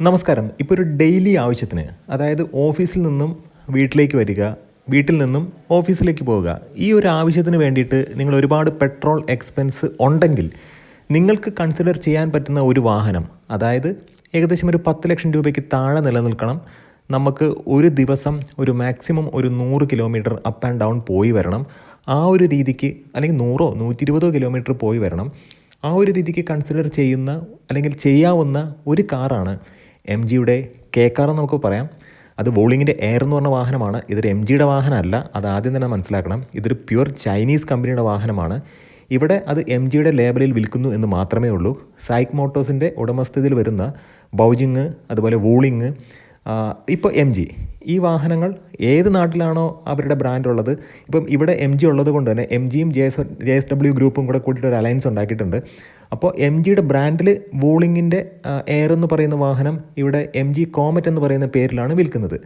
നമസ്കാരം. ഇപ്പോൾ ഒരു ഡെയിലി ആവശ്യത്തിന് അതായത് ഓഫീസിൽ നിന്നും വീട്ടിലേക്ക് വരിക വീട്ടിൽ നിന്നും ഓഫീസിലേക്ക് പോവുക ഈ ഒരു ആവശ്യത്തിന് വേണ്ടിയിട്ട് നിങ്ങൾ ഒരുപാട് പെട്രോൾ എക്സ്പെൻസ് ഉണ്ടെങ്കിൽ നിങ്ങൾക്ക് കൺസിഡർ ചെയ്യാൻ പറ്റുന്ന ഒരു വാഹനം അതായത് ഏകദേശം ഒരു പത്ത് ലക്ഷം രൂപയ്ക്ക് താഴെ നിലനിൽക്കണം. നമുക്ക് ഒരു ദിവസം ഒരു മാക്സിമം ഒരു നൂറ് കിലോമീറ്റർ അപ്പ് ആൻഡ് ഡൗൺ പോയി വരണം. ആ ഒരു രീതിക്ക് അല്ലെങ്കിൽ നൂറോ നൂറ്റി ഇരുപതോ കിലോമീറ്റർ പോയി വരണം. ആ ഒരു രീതിക്ക് കൺസിഡർ ചെയ്യുന്ന അല്ലെങ്കിൽ ചെയ്യാവുന്ന ഒരു കാറാണ് എം ജിയുടെ കെ കാർ എന്ന് നമുക്ക് പറയാം. അത് വോളിങ്ങിന്റെ എയർ എന്ന് പറഞ്ഞ വാഹനമാണ്. ഇതൊരു എം ജിയുടെ വാഹനമല്ല. അത് ആദ്യം തന്നെ മനസ്സിലാക്കണം. ഇതൊരു പ്യുവർ ചൈനീസ് കമ്പനിയുടെ വാഹനമാണ്. ഇവിടെ അത് എം ജിയുടെ ലേബലിൽ വിൽക്കുന്നു എന്ന് മാത്രമേ ഉള്ളൂ. സൈക്ക് മോട്ടോഴ്സിന്റെ ഉടമസ്ഥതയിൽ വരുന്ന ബൗജിങ് അതുപോലെ വൂളിങ് ഇപ്പോൾ എം ജി. ഈ വാഹനങ്ങൾ ഏത് നാട്ടിലാണോ അവരുടെ ബ്രാൻഡ് ഉള്ളത്. ഇപ്പം ഇവിടെ എം ജി ഉള്ളത് കൊണ്ട് തന്നെ എം ജിയും J S J S W ഗ്രൂപ്പും കൂടെ കൂട്ടിയിട്ട് ഒരു അലയൻസ് ഉണ്ടാക്കിയിട്ടുണ്ട്. അപ്പോൾ എം ജിയുടെ ബ്രാൻഡിൽ വൂളിങ്ങിന്റെ എയർ എന്ന് പറയുന്ന വാഹനം ഇവിടെ എം ജി കോമറ്റ് എന്ന് പറയുന്ന പേരിലാണ് വിൽക്കുന്നത്.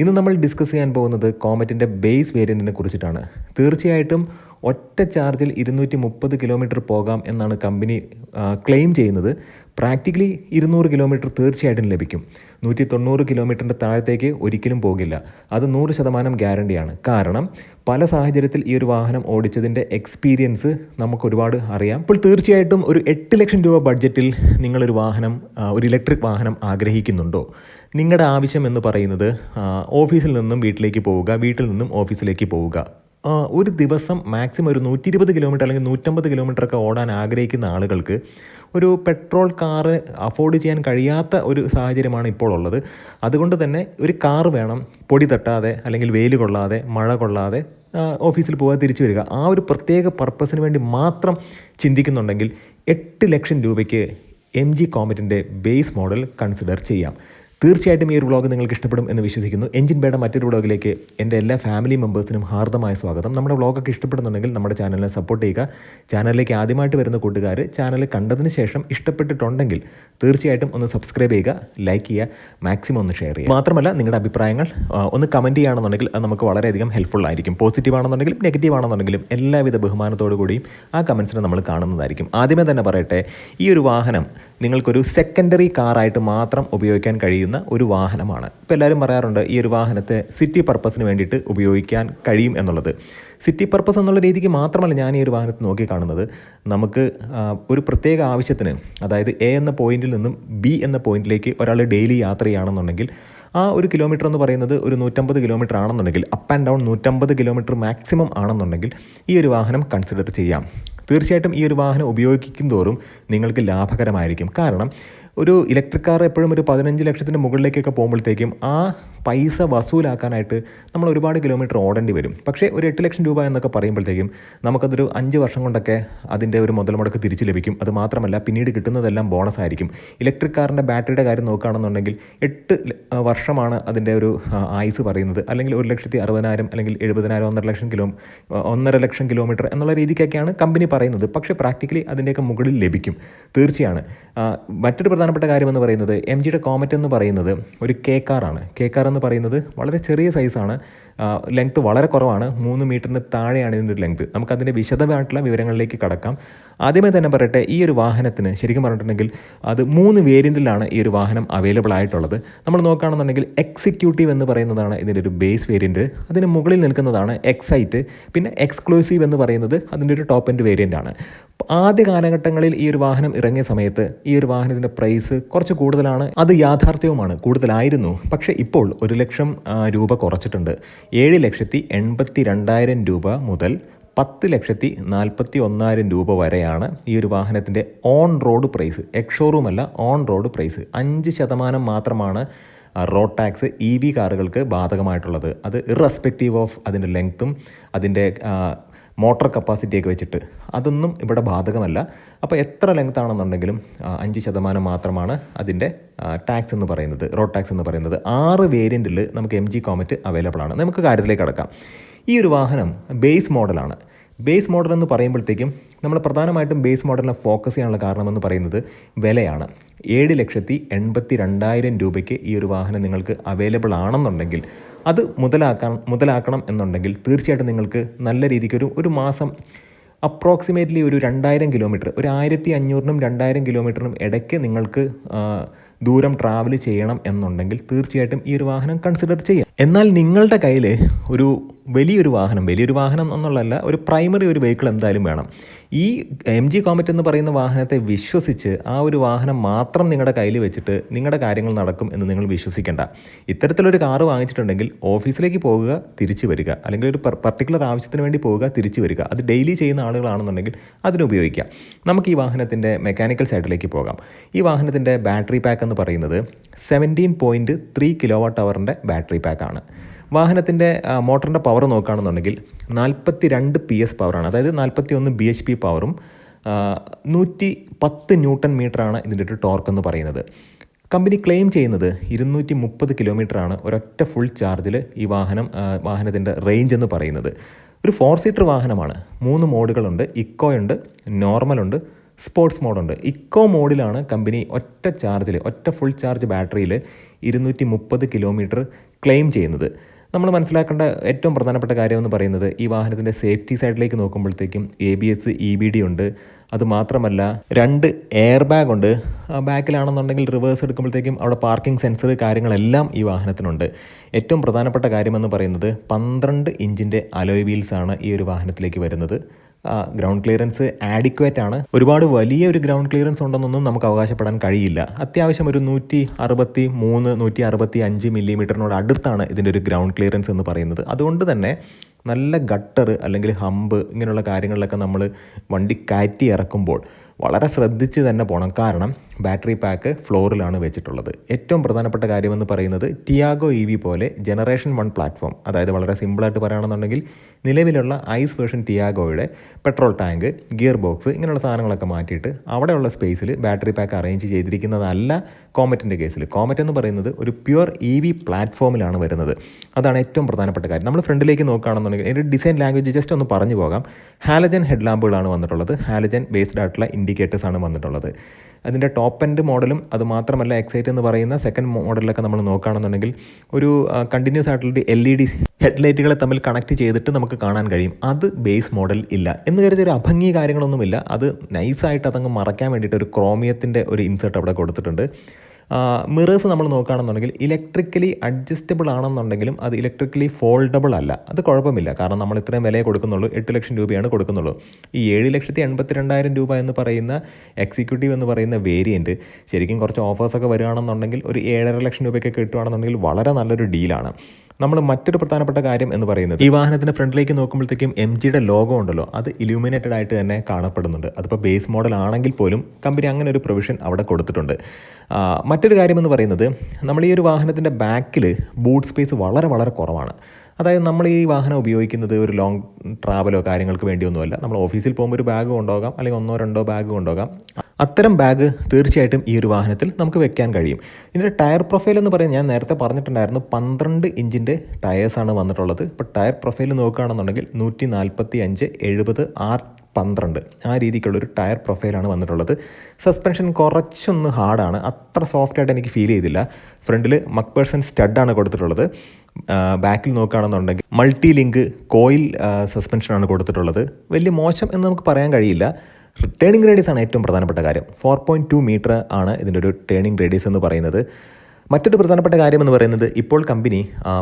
ഇന്ന് നമ്മൾ ഡിസ്കസ് ചെയ്യാൻ പോകുന്നത് കോമറ്റിന്റെ ബേസ് വേരിയന്റിനെ കുറിച്ചിട്ടാണ്. തീർച്ചയായിട്ടും ഒറ്റ ചാർജിൽ ഇരുന്നൂറ്റി മുപ്പത് കിലോമീറ്റർ പോകാം എന്നാണ് കമ്പനി ക്ലെയിം ചെയ്യുന്നത്. പ്രാക്ടിക്കലി ഇരുന്നൂറ് കിലോമീറ്റർ തീർച്ചയായിട്ടും ലഭിക്കും. നൂറ്റി തൊണ്ണൂറ് കിലോമീറ്ററിന്റെ താഴത്തേക്ക് ഒരിക്കലും പോകില്ല. അത് നൂറ് ശതമാനം ഗ്യാരണ്ടിയാണ്. കാരണം പല സാഹചര്യത്തിൽ ഈ ഒരു വാഹനം ഓടിച്ചതിന്റെ എക്സ്പീരിയൻസ് നമുക്ക് ഒരുപാട് അറിയാം. അപ്പോൾ തീർച്ചയായിട്ടും ഒരു എട്ട് ലക്ഷം രൂപ ബഡ്ജറ്റിൽ നിങ്ങളൊരു വാഹനം ഒരു ഇലക്ട്രിക് വാഹനം ആഗ്രഹിക്കുന്നുണ്ടോ? നിങ്ങളുടെ ആവശ്യം എന്ന് പറയുന്നത് ഓഫീസിൽ നിന്നും വീട്ടിലേക്ക് പോവുക വീട്ടിൽ നിന്നും ഓഫീസിലേക്ക് പോവുക. ഒരു ദിവസം മാക്സിമം ഒരു നൂറ്റി ഇരുപത് കിലോമീറ്റർ അല്ലെങ്കിൽ നൂറ്റമ്പത് കിലോമീറ്റർ ഒക്കെ ഓടാൻ ആഗ്രഹിക്കുന്ന ആളുകൾക്ക് ഒരു പെട്രോൾ കാറ് അഫോർഡ് ചെയ്യാൻ കഴിയാത്ത ഒരു സാഹചര്യമാണ് ഇപ്പോൾ ഉള്ളത്. അതുകൊണ്ട് തന്നെ ഒരു കാറ് വേണം പൊടി തട്ടാതെ അല്ലെങ്കിൽ വെയിൽ കൊള്ളാതെ മഴ കൊള്ളാതെ ഓഫീസിൽ പോകാതെ തിരിച്ചു വരിക. ആ ഒരു പ്രത്യേക പർപ്പസിന് വേണ്ടി മാത്രം ചിന്തിക്കുന്നുണ്ടെങ്കിൽ എട്ട് ലക്ഷം രൂപയ്ക്ക് എം ജി കോമറ്റിന്റെ ബേസ് മോഡൽ കൺസിഡർ ചെയ്യാം. തീർച്ചയായിട്ടും ഈ ഒരു വ്ളോഗ് നിങ്ങൾക്ക് ഇഷ്ടപ്പെടും എന്ന് വിശ്വസിക്കുന്നു. എഞ്ചിൻ ബേഡ മറ്റൊരു വ്ളോഗിലേക്ക് എന്റെ എല്ലാ ഫാമിലി മെമ്പേഴ്സിനും ഹാർദമായ സ്വാഗതം. നമ്മുടെ വ്ളോഗൊക്കെ ഇഷ്ടപ്പെടുന്നുണ്ടെങ്കിൽ നമ്മുടെ ചാനലിനെ സപ്പോർട്ട് ചെയ്യുക. ചാനലിലേക്ക് ആദ്യമായിട്ട് വരുന്ന കൂട്ടുകാർ ചാനൽ കണ്ടതിന് ശേഷം ഇഷ്ടപ്പെട്ടിട്ടുണ്ടെങ്കിൽ തീർച്ചയായിട്ടും ഒന്ന് സബ്സ്ക്രൈബ് ചെയ്യുക ലൈക്ക് ചെയ്യുക മാക്സിമം ഒന്ന് ഷെയർ ചെയ്യുക. മാത്രമല്ല നിങ്ങളുടെ അഭിപ്രായങ്ങൾ ഒന്ന് കമന്റ് ചെയ്യുകയാണെന്നുണ്ടെങ്കിൽ അത് നമുക്ക് വളരെയധികം ഹെൽപ്ഫുൾ ആയിരിക്കും. പോസിറ്റീവ് ആണെന്നുണ്ടെങ്കിലും നെഗറ്റീവ് ആണെന്നുണ്ടെങ്കിലും എല്ലാവിധ ബഹുമാനത്തോടു കൂടിയും ആ കമൻസിനെ നമ്മൾ കാണുന്നതായിരിക്കും. ആദ്യമേ തന്നെ പറയട്ടെ ഈ ഒരു വാഹനം നിങ്ങൾക്കൊരു സെക്കൻഡറി കാറായിട്ട് മാത്രം ഉപയോഗിക്കാൻ കഴിയുന്ന. ഒരു വാഹനമാണ്. ഇപ്പോൾ എല്ലാവരും പറയാറുണ്ട് ഈ ഒരു വാഹനത്തെ സിറ്റി പർപ്പസിന് വേണ്ടിയിട്ട് ഉപയോഗിക്കാൻ കഴിയും എന്നുള്ളത്. സിറ്റി പർപ്പസ് എന്നുള്ള രീതിക്ക് മാത്രമല്ല ഞാൻ ഈ ഒരു വാഹനത്തെ നോക്കി കാണുന്നത്. നമുക്ക് ഒരു പ്രത്യേക ആവശ്യത്തിന് അതായത് എ എന്ന പോയിന്റിൽ നിന്നും ബി എന്ന പോയിന്റിലേക്ക് ഒരാൾ ഡെയിലി യാത്ര ചെയ്യുകയാണെന്നുണ്ടെങ്കിൽ ആ ഒരു കിലോമീറ്റർ എന്ന് പറയുന്നത് ഒരു നൂറ്റമ്പത് കിലോമീറ്റർ ആണെന്നുണ്ടെങ്കിൽ അപ്പ് ആൻഡ് ഡൗൺ നൂറ്റമ്പത് കിലോമീറ്റർ മാക്സിമം ആണെന്നുണ്ടെങ്കിൽ ഈ ഒരു വാഹനം കൺസിഡർ ചെയ്യാം. തീർച്ചയായിട്ടും ഈ ഒരു വാഹനം ഉപയോഗിക്കും തോറും നിങ്ങൾക്ക് ലാഭകരമായിരിക്കും. കാരണം ഒരു ഇലക്ട്രിക് കാർ എപ്പോഴും ഒരു പതിനഞ്ച് ലക്ഷത്തിന് മുകളിലേക്കൊക്കെ പോകുമ്പോഴത്തേക്കും ആ പൈസ വസൂലാക്കാനായിട്ട് നമ്മൾ ഒരുപാട് കിലോമീറ്റർ ഓടേണ്ടി വരും. പക്ഷേ ഒരു എട്ട് ലക്ഷം രൂപ എന്നൊക്കെ പറയുമ്പോഴത്തേക്കും നമുക്കതൊരു അഞ്ച് വർഷം കൊണ്ടൊക്കെ അതിന്റെ ഒരു മുതൽ മുടക്ക് തിരിച്ചു ലഭിക്കും. അത് മാത്രമല്ല പിന്നീട് കിട്ടുന്നതെല്ലാം ബോണസ് ആയിരിക്കും. ഇലക്ട്രിക് കാറിന്റെ ബാറ്ററിയുടെ കാര്യം നോക്കുകയാണെന്നുണ്ടെങ്കിൽ എട്ട് വർഷമാണ് അതിന്റെ ഒരു ആയുസ് പറയുന്നത്. അല്ലെങ്കിൽ ഒരു ലക്ഷത്തി അറുപതിനായിരം അല്ലെങ്കിൽ എഴുപതിനായിരം ഒന്നര ലക്ഷം കിലോ ഒന്നര ലക്ഷം കിലോമീറ്റർ എന്നുള്ള രീതിക്കൊക്കെയാണ് കമ്പനി പറയുന്നത്. പക്ഷേ പ്രാക്ടിക്കലി അതിന്റെയൊക്കെ മുകളിൽ ലഭിക്കും. തീർച്ചയാണ്. മറ്റൊരു മറ്റൊരു പ്രധാനപ്പെട്ട കാര്യം എന്ന് പറയുന്നത് എം ജിയുടെ കോമറ്റ് എന്ന് പറയുന്നത് ഒരു കെ കാറാണ് കെ കാർ എന്ന് പറയുന്നത് വളരെ ചെറിയ സൈസാണ് ലെങ്ത് വളരെ കുറവാണ്. മൂന്ന് മീറ്ററിന് താഴെയാണ് ഇതിന്റെ ലെങ്ത് നമുക്കതിന്റെ വിശദമായിട്ടുള്ള വിവരങ്ങളിലേക്ക് കടക്കാം. ആദ്യമേ തന്നെ പറയട്ടെ ഈ ഒരു വാഹനത്തിന് ശരിക്കും പറഞ്ഞിട്ടുണ്ടെങ്കിൽ അത് മൂന്ന് വേരിയന്റിലാണ് ഈ ഒരു വാഹനം അവൈലബിൾ ആയിട്ടുള്ളത്. നമ്മൾ നോക്കുകയാണെന്നുണ്ടെങ്കിൽ എക്സിക്യൂട്ടീവ് എന്ന് പറയുന്നതാണ് ഇതിന്റെ ഒരു ബേസ് വേരിയന്റ് അതിന് മുകളിൽ നിൽക്കുന്നതാണ് എക്സൈറ്റ് പിന്നെ എക്സ്ക്ലൂസീവ് എന്ന് പറയുന്നത് അതിന്റെ ഒരു ടോപ്പ് എൻഡ് വേരിയന്റ് ആണ്. ആദ്യ കാലഘട്ടങ്ങളിൽ ഈ ഒരു വാഹനം ഇറങ്ങിയ സമയത്ത് ഈ ഒരു വാഹനത്തിന്റെ പ്രൈസ് കുറച്ച് കൂടുതലാണ്. അത് യാഥാർത്ഥ്യവുമാണ് കൂടുതലായിരുന്നു. പക്ഷേ ഇപ്പോൾ ഒരു ലക്ഷം രൂപ കുറച്ചിട്ടുണ്ട്. ഏഴ് ലക്ഷത്തി എൺപത്തി രണ്ടായിരം രൂപ മുതൽ പത്ത് ലക്ഷത്തി നാൽപ്പത്തി ഒന്നായിരം രൂപ വരെയാണ് ഈ ഒരു വാഹനത്തിന്റെ ഓൺ റോഡ് പ്രൈസ്. എക്സ് അല്ല ഓൺ റോഡ് പ്രൈസ്. അഞ്ച് ശതമാനം മാത്രമാണ് റോഡ് ടാക്സ് ഇ വി കാറുകൾക്ക് ബാധകമായിട്ടുള്ളത്. അത് ഇറസ്പെക്റ്റീവ് ഓഫ് അതിന്റെ ലെങ്ത്തും അതിന്റെ മോട്ടോർ കപ്പാസിറ്റിയൊക്കെ വെച്ചിട്ട്. അതൊന്നും ഇവിടെ ബാധകമല്ല. അപ്പോൾ എത്ര ലെങ്ത് ആണെന്നുണ്ടെങ്കിലും അഞ്ച് ശതമാനം മാത്രമാണ് അതിന്റെ ടാക്സ് എന്ന് പറയുന്നത് റോഡ് ടാക്സ് എന്ന് പറയുന്നത്. ആറ് വേരിയന്റിൽ നമുക്ക് എം ജി കോമറ്റ് അവൈലബിൾ ആണ്. നമുക്ക് കാര്യത്തിലേക്ക് കടക്കാം. ഈ ഒരു വാഹനം ബേസ് മോഡലാണ് ബേസ് മോഡൽ എന്ന് പറയുമ്പോഴത്തേക്കും നമ്മൾ പ്രധാനമായിട്ടും ബേസ് മോഡലിനെ ഫോക്കസ് ചെയ്യാനുള്ള കാരണമെന്ന് പറയുന്നത് വിലയാണ്. ഏഴ് ലക്ഷത്തി എൺപത്തി രണ്ടായിരം രൂപയ്ക്ക് ഈ ഒരു വാഹനം നിങ്ങൾക്ക് അവൈലബിൾ ആണെന്നുണ്ടെങ്കിൽ അത് മുതലാക്കാൻ മുതലാക്കണം എന്നുണ്ടെങ്കിൽ തീർച്ചയായിട്ടും നിങ്ങൾക്ക് നല്ല രീതിക്ക് ഒരു ഒരു മാസം അപ്രോക്സിമേറ്റ്ലി ഒരു രണ്ടായിരം കിലോമീറ്റർ ഒരു ആയിരത്തി അഞ്ഞൂറിനും രണ്ടായിരം കിലോമീറ്ററിനും ഇടയ്ക്ക് നിങ്ങൾക്ക് ദൂരം ട്രാവൽ ചെയ്യണം എന്നുണ്ടെങ്കിൽ തീർച്ചയായിട്ടും ഈ ഒരു വാഹനം കൺസിഡർ ചെയ്യാം. എന്നാൽ നിങ്ങളുടെ കയ്യിൽ ഒരു വലിയൊരു വാഹനം വലിയൊരു വാഹനം എന്നുള്ളതല്ല ഒരു പ്രൈമറി ഒരു വെഹിക്കിൾ എന്തായാലും വേണം. ഈ എം ജി കോമറ്റ് എന്ന് പറയുന്ന വാഹനത്തെ വിശ്വസിച്ച് ആ ഒരു വാഹനം മാത്രം നിങ്ങളുടെ കയ്യിൽ വെച്ചിട്ട് നിങ്ങളുടെ കാര്യങ്ങൾ നടക്കും എന്ന് നിങ്ങൾ വിശ്വസിക്കേണ്ട. ഇത്തരത്തിലൊരു കാറ് വാങ്ങിച്ചിട്ടുണ്ടെങ്കിൽ ഓഫീസിലേക്ക് പോകുക തിരിച്ചു വരിക. അല്ലെങ്കിൽ ഒരു പർട്ടിക്കുലർ ആവശ്യത്തിന് വേണ്ടി പോവുക തിരിച്ചു വരിക. അത് ഡെയിലി ചെയ്യുന്ന ആളുകളാണെന്നുണ്ടെങ്കിൽ അതിനുപയോഗിക്കാം നമുക്ക് ഈ വാഹനത്തിന്റെ മെക്കാനിക്കൽ സൈഡിലേക്ക് പോകാം. ഈ വാഹനത്തിന്റെ ബാറ്ററി പാക്ക് എന്ന് പറയുന്നത് seventeen point three kilowatt അവറിന്റെ ബാറ്ററി പാക്കാണ് വാഹനത്തിന്റെ മോട്ടറിന്റെ പവർ നോക്കുകയാണെന്നുണ്ടെങ്കിൽ നാൽപ്പത്തി രണ്ട് പി എസ് പവറാണ് അതായത് നാൽപ്പത്തി ഒന്ന് ബി എച്ച് പി പവറും നൂറ്റി പത്ത് ന്യൂട്ടൺ മീറ്ററാണ് ഇതിന്റെ ഒരു ടോർക്ക് എന്ന് പറയുന്നത്. കമ്പനി ക്ലെയിം ചെയ്യുന്നത് ഇരുന്നൂറ്റി മുപ്പത് കിലോമീറ്ററാണ് ഒരൊറ്റ ഫുൾ ചാർജിൽ ഈ വാഹനം വാഹനത്തിന്റെ റേഞ്ച് എന്ന് പറയുന്നത്. ഒരു ഫോർ സീറ്റർ വാഹനമാണ്. മൂന്ന് മോഡുകളുണ്ട് ഇക്കോയുണ്ട് നോർമലുണ്ട് സ്പോർട്സ് മോഡുണ്ട് ഇക്കോ മോഡിലാണ് കമ്പനി ഒറ്റ ചാർജിൽ ഒറ്റ ഫുൾ ചാർജ് ബാറ്ററിയിൽ ഇരുന്നൂറ്റി മുപ്പത് കിലോമീറ്റർ ക്ലെയിം ചെയ്യുന്നത്. നമ്മൾ മനസ്സിലാക്കേണ്ട ഏറ്റവും പ്രധാനപ്പെട്ട കാര്യം എന്ന് പറയുന്നത് ഈ വാഹനത്തിന്റെ സേഫ്റ്റി സൈഡിലേക്ക് നോക്കുമ്പോഴത്തേക്കും A B S E B D ഉണ്ട്. അതുമാത്രമല്ല രണ്ട് എയർ ബാഗ് ഉണ്ട്. ബാക്കിലാണെന്നുണ്ടെങ്കിൽ റിവേഴ്സ് എടുക്കുമ്പോഴത്തേക്കും അവിടെ പാർക്കിംഗ് സെൻസർ കാര്യങ്ങളെല്ലാം ഈ വാഹനത്തിനുണ്ട്. ഏറ്റവും പ്രധാനപ്പെട്ട കാര്യമെന്ന് പറയുന്നത് പന്ത്രണ്ട് ഇഞ്ചിന്റെ അലോയ് വീൽസാണ് ഈ ഒരു വാഹനത്തിലേക്ക് വരുന്നത്. ഗ്രൗണ്ട് ക്ലിയറൻസ് ആഡിക്വേറ്റ് ആണ്. ഒരുപാട് വലിയ ഒരു ഗ്രൗണ്ട് ക്ലിയറൻസ് ഉണ്ടെന്നൊന്നും നമുക്ക് അവകാശപ്പെടാൻ കഴിയില്ല. അത്യാവശ്യം ഒരു നൂറ്റി അറുപത്തി മൂന്ന് നൂറ്റി അറുപത്തി അഞ്ച് മില്ലിമീറ്ററിനോട് അടുത്താണ് ഇതിന്റെ ഒരു ഗ്രൗണ്ട് ക്ലിയറൻസ് എന്ന് പറയുന്നത്. അതുകൊണ്ട് തന്നെ നല്ല ഗട്ടർ അല്ലെങ്കിൽ ഹമ്പ് ഇങ്ങനെയുള്ള കാര്യങ്ങളിലൊക്കെ നമ്മൾ വണ്ടി കയറ്റി ഇറക്കുമ്പോൾ വളരെ ശ്രദ്ധിച്ച് തന്നെ പോകണം കാരണം ബാറ്ററി പാക്ക് ഫ്ലോറിലാണ് വെച്ചിട്ടുള്ളത്. ഏറ്റവും പ്രധാനപ്പെട്ട കാര്യമെന്ന് പറയുന്നത് ടിയാഗോ ഇ വി പോലെ ജനറേഷൻ വൺ പ്ലാറ്റ്ഫോം. അതായത് വളരെ സിമ്പിളായിട്ട് പറയുകയാണെന്നുണ്ടെങ്കിൽ നിലവിലുള്ള ഐസ് വേർഷൻ ടിയാഗോയുടെ പെട്രോൾ ടാങ്ക് ഗിയർ ബോക്സ് ഇങ്ങനെയുള്ള സാധനങ്ങളൊക്കെ മാറ്റിയിട്ട് അവിടെയുള്ള സ്പേസിൽ ബാറ്ററി പാക്ക് അറേഞ്ച് ചെയ്തിരിക്കുന്നതല്ല കോമറ്റിന്റെ കേസിൽ. കോമറ്റ് എന്ന് പറയുന്നത് ഒരു പ്യുവർ ഇ വി പ്ലാറ്റ്ഫോമിലാണ് വരുന്നത്. അതാണ് ഏറ്റവും പ്രധാനപ്പെട്ട കാര്യം. നമ്മൾ ഫ്രണ്ടിലേക്ക് നോക്കുകയാണെന്നുണ്ടെങ്കിൽ അതിന്റെ ഡിസൈൻ ലാംഗ്വേജ് ജസ്റ്റ് ഒന്ന് പറഞ്ഞു പോകാം. ഹാലജൻ ഹെഡ് ലാമ്പുകളാണ് വന്നിട്ടുള്ളത്. ഹാലജൻ ബേസ്ഡ് ആയിട്ടുള്ള ഇൻഡിക്കേറ്റേഴ്സ് ആണ് വന്നിട്ടുള്ളത്. അതിന്റെ ടോപ്പ് എൻഡ് മോഡലും അത് മാത്രമല്ല എക്സൈറ്റ് എന്ന് പറയുന്ന സെക്കൻഡ് മോഡലിലൊക്കെ നമ്മൾ നോക്കുകയാണെന്നുണ്ടെങ്കിൽ ഒരു കണ്ടിന്യൂസ് ആയിട്ടുള്ള എൽ ഇ ഡി ഹെഡ്ലൈറ്റുകളെ തമ്മിൽ കണക്ട് ചെയ്തിട്ട് നമുക്ക് കാണാൻ കഴിയും. അത് ബേസ് മോഡൽ ഇല്ല. എന്ന് കരുതി ഒരു അഭംഗി കാര്യങ്ങളൊന്നുമില്ല. അത് നൈസായിട്ട് അതങ്ങ് മറയ്ക്കാൻ വേണ്ടിയിട്ട് ഒരു ക്രോമിയത്തിന്റെ ഒരു ഇൻസെർട്ട് അവിടെ കൊടുത്തിട്ടുണ്ട്. മിറേഴ്സ് നമ്മൾ നോക്കുകയാണെന്നുണ്ടെങ്കിൽ ഇലക്ട്രിക്കലി അഡ്ജസ്റ്റബിൾ ആണെന്നുണ്ടെങ്കിലും അത് ഇലക്ട്രിക്കലി ഫോൾഡബിൾ അല്ല. അത് കുഴപ്പമില്ല. കാരണം നമ്മൾ ഇത്രയും വിലയെ കൊടുക്കുന്നുള്ളൂ. എട്ട് ലക്ഷം രൂപയാണ് കൊടുക്കുന്നുള്ളൂ. ഈ ഏഴ് ലക്ഷത്തി എൺപത്തി രണ്ടായിരം രൂപ എന്ന് പറയുന്ന എക്സിക്യൂട്ടീവ് എന്ന് പറയുന്ന വേരിയന്റ് ശരിക്കും കുറച്ച് ഓഫേഴ്സൊക്കെ വരികയാണെന്നുണ്ടെങ്കിൽ ഒരു ഏഴര ലക്ഷം രൂപയ്ക്ക് കിട്ടുകയാണെന്നുണ്ടെങ്കിൽ വളരെ നല്ലൊരു ഡീലാണ് നമ്മൾ മറ്റൊരു പ്രധാനപ്പെട്ട കാര്യം എന്ന് പറയുന്നത് ഈ വാഹനത്തിന്റെ ഫ്രണ്ടിലേക്ക് നോക്കുമ്പോഴത്തേക്കും എം ജിയുടെ ലോഗോ ഉണ്ടല്ലോ അത് ഇലൂമിനേറ്റഡ് ആയിട്ട് തന്നെ കാണപ്പെടുന്നുണ്ട്. അതിപ്പോൾ ബേസ് മോഡൽ ആണെങ്കിൽ പോലും കമ്പനി അങ്ങനെ ഒരു പ്രൊവിഷൻ അവിടെ കൊടുത്തിട്ടുണ്ട്. മറ്റൊരു കാര്യം എന്ന് പറയുന്നത് നമ്മൾ ഈ ഒരു വാഹനത്തിന്റെ ബാക്കിൽ ബൂട്ട് സ്പേസ് വളരെ വളരെ കുറവാണ്. അതായത് നമ്മൾ ഈ വാഹനം ഉപയോഗിക്കുന്നത് ഒരു ലോങ് ട്രാവലോ കാര്യങ്ങൾക്ക് വേണ്ടിയൊന്നുമല്ല. നമ്മൾ ഓഫീസിൽ പോകുമ്പോൾ ഒരു ബാഗ് കൊണ്ടുപോകാം അല്ലെങ്കിൽ ഒന്നോ രണ്ടോ ബാഗ് കൊണ്ടുപോകാം. അത്തരം ബാഗ് തീർച്ചയായിട്ടും ഈ ഒരു വാഹനത്തിൽ നമുക്ക് വെക്കാൻ കഴിയും. ഇതിന്റെ ടയർ പ്രൊഫൈൽ എന്ന് പറയുന്നത് ഞാൻ നേരത്തെ പറഞ്ഞിട്ടുണ്ടായിരുന്നു പന്ത്രണ്ട് ഇഞ്ചിന്റെ ടയേഴ്സാണ് വന്നിട്ടുള്ളത്. ഇപ്പോൾ ടയർ പ്രൊഫൈൽ നോക്കുകയാണെന്നുണ്ടെങ്കിൽ നൂറ്റി നാൽപ്പത്തി അഞ്ച് എഴുപത് ആർ പന്ത്രണ്ട്. ആ രീതിക്കുള്ളൊരു ടയർ പ്രൊഫൈലാണ് വന്നിട്ടുള്ളത്. സസ്പെൻഷൻ കുറച്ചൊന്ന് ഹാർഡാണ്. അത്ര സോഫ്റ്റായിട്ട് എനിക്ക് ഫീൽ ചെയ്തില്ല. ഫ്രണ്ടിൽ മക് പേഴ്സൺ സ്റ്റഡാണ് കൊടുത്തിട്ടുള്ളത്. ബാക്കിൽ നോക്കുകയാണെന്നുണ്ടെങ്കിൽ മൾട്ടി ലിങ്ക് കോയിൽ സസ്പെൻഷനാണ് കൊടുത്തിട്ടുള്ളത്. വലിയ മോശം എന്ന് നമുക്ക് പറയാൻ കഴിയില്ല. ടേണിംഗ് റേഡിയസ് ആണ് ഏറ്റവും പ്രധാനപ്പെട്ട കാര്യം. ഫോർ പോയിന്റ് ടു മീറ്റർ ആണ് ഇതിന്റെ ഒരു ടേണിംഗ് റേഡിയസ് എന്ന് പറയുന്നത്. മറ്റൊരു പ്രധാനപ്പെട്ട കാര്യം എന്ന് പറയുന്നത് ഇപ്പോൾ കമ്പനി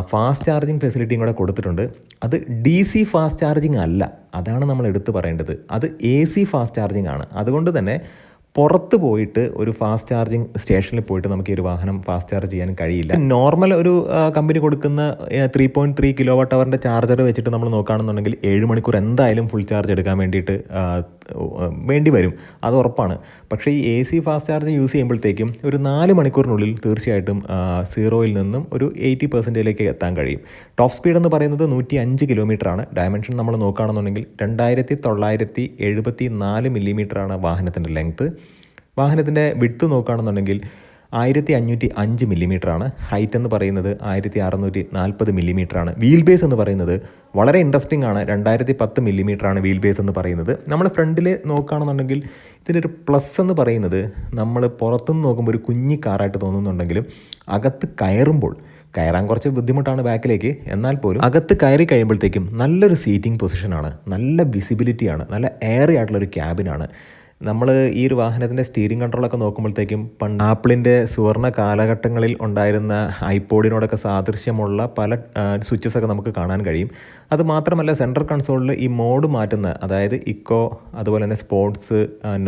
ഫാസ്റ്റ് ചാർജിങ് ഫെസിലിറ്റിയും കൂടെ കൊടുത്തിട്ടുണ്ട്. അത് ഡി സി ഫാസ്റ്റ് ചാർജിങ് അല്ല. അതാണ് നമ്മൾ എടുത്തു പറയേണ്ടത്. അത് എ സി ഫാസ്റ്റ് ചാർജിങ് ആണ്. അതുകൊണ്ട് തന്നെ പുറത്ത് പോയിട്ട് ഒരു ഫാസ്റ്റ് ചാർജിങ് സ്റ്റേഷനിൽ പോയിട്ട് നമുക്ക് ഈ ഒരു വാഹനം ഫാസ്റ്റ് ചാർജ് ചെയ്യാൻ കഴിയില്ല. നോർമൽ ഒരു കമ്പനി കൊടുക്കുന്ന three point three kilowatt അവറിന്റെ ചാർജർ വെച്ചിട്ട് നമ്മൾ നോക്കുകയാണെന്നുണ്ടെങ്കിൽ ഏഴ് മണിക്കൂർ എന്തായാലും ഫുൾ ചാർജ് എടുക്കാൻ വേണ്ടിയിട്ട് വേണ്ടി വരും. അത് ഉറപ്പാണ്. പക്ഷേ ഈ A C fast charge use ചെയ്യുമ്പോഴത്തേക്കും ഒരു നാല് മണിക്കൂറിനുള്ളിൽ തീർച്ചയായിട്ടും സീറോയിൽ നിന്നും ഒരു എയ്റ്റി പെർസെന്റേജിലേക്ക് എത്താൻ കഴിയും. ടോപ്പ് സ്പീഡ് എന്ന് പറയുന്നത് നൂറ്റി അഞ്ച് കിലോമീറ്റർ ആണ്. ഡയമെൻഷൻ നമ്മൾ നോക്കുകയാണെന്നുണ്ടെങ്കിൽ രണ്ടായിരത്തി തൊള്ളായിരത്തി എഴുപത്തി നാല് മില്ലിമീറ്ററാണ് വാഹനത്തിന്റെ ലെങ്ത്ത് വാഹനത്തിന്റെ വിട്ട് നോക്കുകയാണെന്നുണ്ടെങ്കിൽ ആയിരത്തി അഞ്ഞൂറ്റി അഞ്ച് മില്ലിമീറ്ററാണ്. ഹൈറ്റ് എന്ന് പറയുന്നത് ആയിരത്തി അറുന്നൂറ്റി നാൽപ്പത് മില്ലിമീറ്ററാണ്. വീൽ ബേസ് എന്ന് പറയുന്നത് വളരെ ഇൻട്രസ്റ്റിംഗ് ആണ്. രണ്ടായിരത്തി പത്ത് മില്ലിമീറ്ററാണ് വീൽ ബേസ് എന്ന് പറയുന്നത്. നമ്മൾ ഫ്രണ്ടിൽ നോക്കുകയാണെന്നുണ്ടെങ്കിൽ ഇതിന്റെ ഒരു പ്ലസ് എന്ന് പറയുന്നത് നമ്മൾ പുറത്തുനിന്ന് നോക്കുമ്പോൾ ഒരു കുഞ്ഞി കാറായിട്ട് തോന്നുന്നുണ്ടെങ്കിലും അകത്ത് കയറുമ്പോൾ കയറാൻ കുറച്ച് ബുദ്ധിമുട്ടാണ് ബാക്കിലേക്ക്. എന്നാൽ പോലും അകത്ത് കയറി കഴിയുമ്പോഴത്തേക്കും നല്ലൊരു സീറ്റിംഗ് പൊസിഷനാണ് നല്ല വിസിബിലിറ്റിയാണ് നല്ല എയറി ആയിട്ടുള്ളൊരു ക്യാബിനാണ് നമ്മൾ ഈ ഒരു വാഹനത്തിന്റെ സ്റ്റീറിംഗ് കൺട്രോളൊക്കെ നോക്കുമ്പോഴത്തേക്കും പണ്ട് ആപ്പിളിന്റെ സുവർണ കാലഘട്ടങ്ങളിൽ ഉണ്ടായിരുന്ന ഐപോഡിനോടൊക്കെ സാദൃശ്യമുള്ള പല സ്വിച്ചസൊക്കെ നമുക്ക് കാണാൻ കഴിയും. അത് മാത്രമല്ല സെൻട്രൽ കൺസോളിൽ ഈ മോഡ് മാറ്റുന്ന അതായത് ഇക്കോ അതുപോലെ തന്നെ സ്പോർട്സ്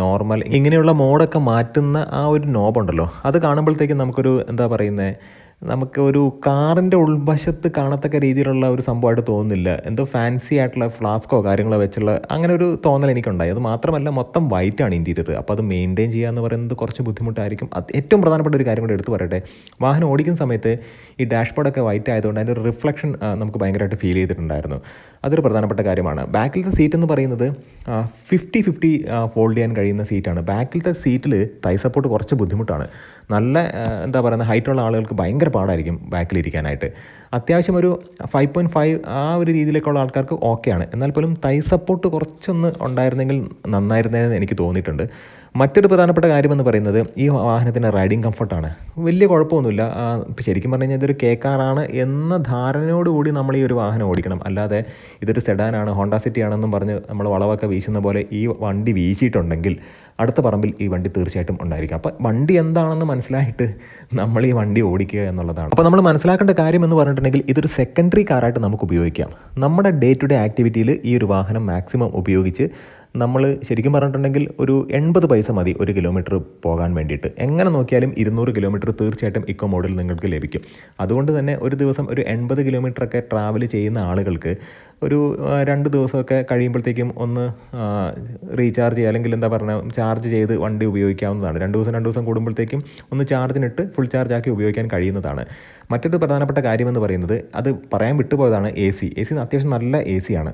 നോർമൽ ഇങ്ങനെയുള്ള മോഡൊക്കെ മാറ്റുന്ന ആ ഒരു നോബുണ്ടല്ലോ അത് കാണുമ്പോഴത്തേക്കും നമുക്കൊരു എന്താ പറയുന്നത് നമുക്ക് ഒരു കാറിന്റെ ഉൾവശത്ത് കാണത്തക്ക രീതിയിലുള്ള ഒരു സംഭവമായിട്ട് തോന്നുന്നില്ല. എന്തോ ഫാൻസി ആയിട്ടുള്ള ഫ്ലാസ്കോ കാര്യങ്ങളോ വെച്ചുള്ള അങ്ങനെ ഒരു തോന്നൽ എനിക്കുണ്ടായി. അത് മാത്രമല്ല മൊത്തം വൈറ്റ് ആണ് ഇന്റീരിയർ അപ്പോൾ അത് മെയിന്റെയിൻ ചെയ്യുക എന്ന് പറയുന്നത് കുറച്ച് ബുദ്ധിമുട്ടായിരിക്കും. അത് ഏറ്റവും പ്രധാനപ്പെട്ട ഒരു കാര്യം കൂടെ എടുത്തു പറയട്ടെ. വാഹനം ഓടിക്കുന്ന സമയത്ത് ഈ ഡാഷ്ബോർഡൊക്കെ വൈറ്റ് ആയതുകൊണ്ട് അതിന്റെ റിഫ്ലക്ഷൻ നമുക്ക് ഭയങ്കരമായിട്ട് ഫീൽ ചെയ്തിട്ടുണ്ടായിരുന്നു. അതൊരു പ്രധാനപ്പെട്ട കാര്യമാണ്. ബാക്കിലത്തെ സീറ്റ് എന്ന് പറയുന്നത് ഫിഫ്റ്റി ഫിഫ്റ്റി ഫോൾഡ് ചെയ്യാൻ കഴിയുന്ന സീറ്റാണ് ബാക്കിലത്തെ സീറ്റിൽ തൈ സപ്പോർട്ട് കുറച്ച് ബുദ്ധിമുട്ടാണ്. നല്ല എന്താ പറയുക ഹൈറ്റുള്ള ആളുകൾക്ക് ഭയങ്കര പാടായിരിക്കും ബാക്കിലിരിക്കാനായിട്ട്. അത്യാവശ്യം ഒരു ഫൈവ് പോയിന്റ് ഫൈവ് ആ ഒരു രീതിയിലേക്കുള്ള ആൾക്കാർക്ക് ഓക്കെയാണ് എന്നാൽ പോലും തൈ സപ്പോർട്ട് കുറച്ചൊന്ന് ഉണ്ടായിരുന്നെങ്കിൽ നന്നായിരുന്നതെന്ന് എനിക്ക് തോന്നിയിട്ടുണ്ട്. മറ്റൊരു പ്രധാനപ്പെട്ട കാര്യമെന്ന് പറയുന്നത് ഈ വാഹനത്തിന്റെ റൈഡിങ് കംഫർട്ടാണ് വലിയ കുഴപ്പമൊന്നുമില്ല. ശരിക്കും പറഞ്ഞു കഴിഞ്ഞാൽ ഇതൊരു കെ കാറാണ് എന്ന ധാരണയോടുകൂടി നമ്മൾ ഈ ഒരു വാഹനം ഓടിക്കണം. അല്ലാതെ ഇതൊരു സെഡാനാണ് ഹോണ്ട സിറ്റി ആണെന്നും പറഞ്ഞ് നമ്മൾ വളവൊക്കെ വീശുന്ന പോലെ ഈ വണ്ടി വീശിയിട്ടുണ്ടെങ്കിൽ അടുത്ത പറമ്പിൽ ഈ വണ്ടി തീർച്ചയായിട്ടും ഉണ്ടായിരിക്കും. അപ്പോൾ വണ്ടി എന്താണെന്ന് മനസ്സിലായിട്ട് നമ്മൾ ഈ വണ്ടി ഓടിക്കുക എന്നുള്ളതാണ്. അപ്പോൾ നമ്മൾ മനസ്സിലാക്കേണ്ട കാര്യം എന്ന് പറഞ്ഞിട്ടുണ്ടെങ്കിൽ ഇതൊരു സെക്കൻഡറി കാറായിട്ട് നമുക്ക് ഉപയോഗിക്കാം. നമ്മുടെ ഡേ ടു ഡേ ആക്ടിവിറ്റിയിൽ ഈ ഒരു വാഹനം മാക്സിമം ഉപയോഗിച്ച് നമ്മൾ ശരിക്കും പറഞ്ഞിട്ടുണ്ടെങ്കിൽ ഒരു എൺപത് പൈസ മതി ഒരു കിലോമീറ്റർ പോകാൻ വേണ്ടിയിട്ട്. എങ്ങനെ നോക്കിയാലും ഇരുന്നൂറ് കിലോമീറ്റർ തീർച്ചയായിട്ടും ഇക്കോ മോഡിൽ നിങ്ങൾക്ക് ലഭിക്കും. അതുകൊണ്ട് തന്നെ ഒരു ദിവസം ഒരു എൺപത് കിലോമീറ്ററൊക്കെ ട്രാവൽ ചെയ്യുന്ന ആളുകൾക്ക് ഒരു രണ്ട് ദിവസമൊക്കെ കഴിയുമ്പോഴത്തേക്കും ഒന്ന് റീചാർജ് ചെയ്യുക. അല്ലെങ്കിൽ എന്താ പറയുക ചാർജ് ചെയ്ത് വണ്ടി ഉപയോഗിക്കാവുന്നതാണ്. രണ്ട് ദിവസം രണ്ട് ദിവസം കൂടുമ്പോഴത്തേക്കും ഒന്ന് ചാർജിനിട്ട് ഫുൾ ചാർജാക്കി ഉപയോഗിക്കാൻ കഴിയുന്നതാണ്. മറ്റൊരു പ്രധാനപ്പെട്ട കാര്യമെന്ന് പറയുന്നത് അത് പറയാൻ വിട്ടുപോയതാണ് എ സി എ സി അത്യാവശ്യം നല്ല എ സി ആണ്.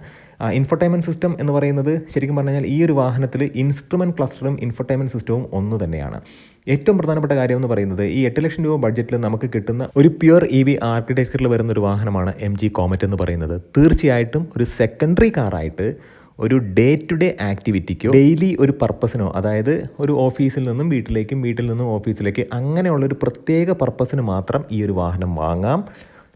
ഇൻഫർടൈൻമെന്റ് സിസ്റ്റം എന്ന് പറയുന്നത് ശരിക്കും പറഞ്ഞു കഴിഞ്ഞാൽ ഈ ഒരു വാഹനത്തിൽ ഇൻസ്ട്രുമെന്റ് ക്ലസ്റ്ററും ഇൻഫർടൈൻമെന്റ് സിസ്റ്റവും ഒന്ന് തന്നെയാണ്. ഏറ്റവും പ്രധാനപ്പെട്ട കാര്യം എന്ന് പറയുന്നത് ഈ എട്ട് ലക്ഷം രൂപ ബഡ്ജറ്റിൽ നമുക്ക് കിട്ടുന്ന ഒരു പ്യുവർ ഇ വി ആർക്കിടെക്ചറിൽ വരുന്ന ഒരു വാഹനമാണ് എം ജി കോമറ്റ് എന്ന് പറയുന്നത്. തീർച്ചയായിട്ടും ഒരു സെക്കൻഡറി കാറായിട്ട് ഒരു ഡേ ടു ഡേ ആക്ടിവിറ്റിക്കോ ഡെയിലി ഒരു പർപ്പസിനോ അതായത് ഒരു ഓഫീസിൽ നിന്നും വീട്ടിലേക്കും വീട്ടിൽ നിന്നും ഓഫീസിലേക്ക് അങ്ങനെയുള്ള ഒരു പ്രത്യേക പർപ്പസിന് മാത്രം ഈ ഒരു വാഹനം വാങ്ങാം.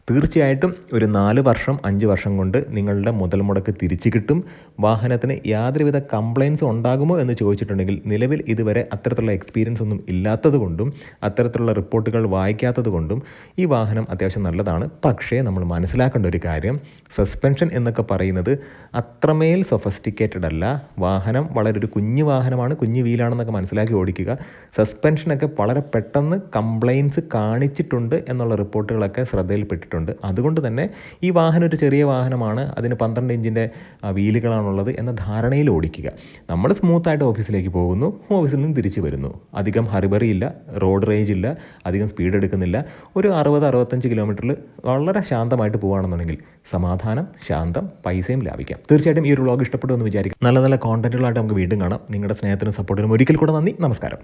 തീർച്ചയായിട്ടും ഒരു നാല് വർഷം അഞ്ച് വർഷം കൊണ്ട് നിങ്ങളുടെ മുതൽ മുടക്ക് തിരിച്ചു കിട്ടും. വാഹനത്തിന് യാതൊരുവിധ കംപ്ലയിൻസ് ഉണ്ടാകുമോ എന്ന് ചോദിച്ചിട്ടുണ്ടെങ്കിൽ നിലവിൽ ഇതുവരെ അത്തരത്തിലുള്ള എക്സ്പീരിയൻസ് ഒന്നും ഇല്ലാത്തതുകൊണ്ടും അത്തരത്തിലുള്ള റിപ്പോർട്ടുകൾ വായിക്കാത്തതുകൊണ്ടും ഈ വാഹനം അത്യാവശ്യം നല്ലതാണ്. പക്ഷേ നമ്മൾ മനസ്സിലാക്കേണ്ട ഒരു കാര്യം സസ്പെൻഷൻ എന്നൊക്കെ പറയുന്നത് അത്രമേൽ സൊഫസ്റ്റിക്കേറ്റഡ് അല്ല. വാഹനം വളരെ ഒരു കുഞ്ഞു വാഹനമാണ് കുഞ്ഞു വീലാണെന്നൊക്കെ മനസ്സിലാക്കി ഓടിക്കുക. സസ്പെൻഷനൊക്കെ വളരെ പെട്ടെന്ന് കംപ്ലയിൻസ് കാണിച്ചിട്ടുണ്ട് എന്നുള്ള റിപ്പോർട്ടുകളൊക്കെ ശ്രദ്ധയിൽപ്പെട്ടിട്ടുണ്ട്. അതുകൊണ്ട് തന്നെ ഈ വാഹനം ഒരു ചെറിയ വാഹനമാണ്. അതിന് പന്ത്രണ്ട് ഇഞ്ചിന്റെ വീലുകളാണുള്ളത് എന്ന ധാരണയിൽ ഓടിക്കുക. നമ്മൾ സ്മൂത്തായിട്ട് ഓഫീസിലേക്ക് പോകുന്നു. ഓഫീസിൽ നിന്ന് തിരിച്ചു വരുന്നു. അധികം ഹറിബറി ഇല്ല റോഡ് റേഞ്ച് ഇല്ല അധികം സ്പീഡ് എടുക്കുന്നില്ല. ഒരു അറുപത് അറുപത്തഞ്ച് കിലോമീറ്ററിൽ വളരെ ശാന്തമായിട്ട് പോകുകയാണെന്നുണ്ടെങ്കിൽ സമാധാനം ശാന്തം പൈസയും ലാഭിക്കാം. തീർച്ചയായിട്ടും ഈ ഒരു വ്ളോഗ് ഇഷ്ടപ്പെട്ടു എന്ന് വിചാരിക്കും നല്ല നല്ല കോണ്ടന്റുകളായിട്ട് നമുക്ക് വീണ്ടും കാണാം. നിങ്ങളുടെ സ്നേഹത്തിനും സപ്പോർട്ടിനും ഒരിക്കൽ കൂടെ നന്ദി. നമസ്കാരം.